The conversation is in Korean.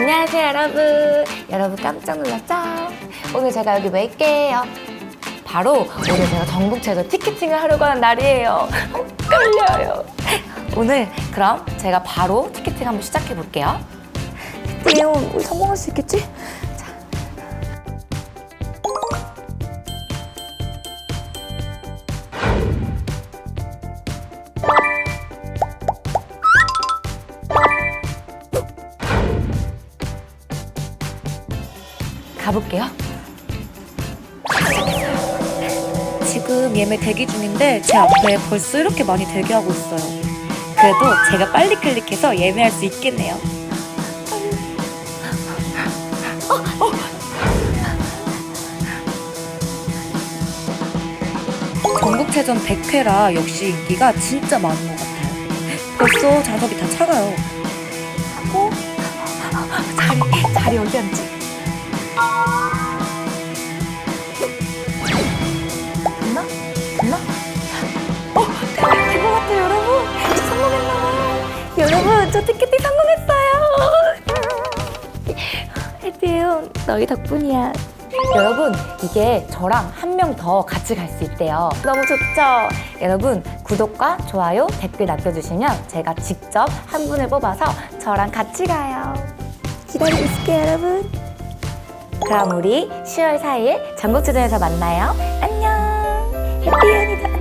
여러분, 여러분 깜짝 놀랐죠? 오늘 제가 여기 왜 있게요? 바로 오늘 제가 전국체전 티켓팅을 하려고 하는 날이에요. 어, 떨려요. 오늘 그럼 제가 바로 티켓팅 한번 시작해 볼게요. 우리 성공할 수 있겠지? 가볼게요. 지금 예매 대기 중인데 제 앞에 벌써 이렇게 많이 대기하고 있어요. 그래도 제가 빨리 클릭해서 예매할 수 있겠네요. 전국체전 100회라 역시 인기가 진짜 많은 것 같아요. 벌써 좌석이 다 차가요. 하고 자리 자리 어디 앉지? 됐나? 됐나? 어, 된것 같아요, 여러분. 저 성공했나봐요. 여러분, 저 티켓팅 성공했어요. 해띠용, 너희 덕분이야. 여러분, 이게 저랑 한 명 더 같이 갈 수 있대요. 너무 좋죠? 여러분, 구독과 좋아요, 댓글 남겨주시면 제가 직접 한 분을 뽑아서 저랑 같이 가요. 기다리고 있을게요, 여러분. 그럼 우리 10월 4일 전국체전에서 만나요. 안녕. 해피연이다.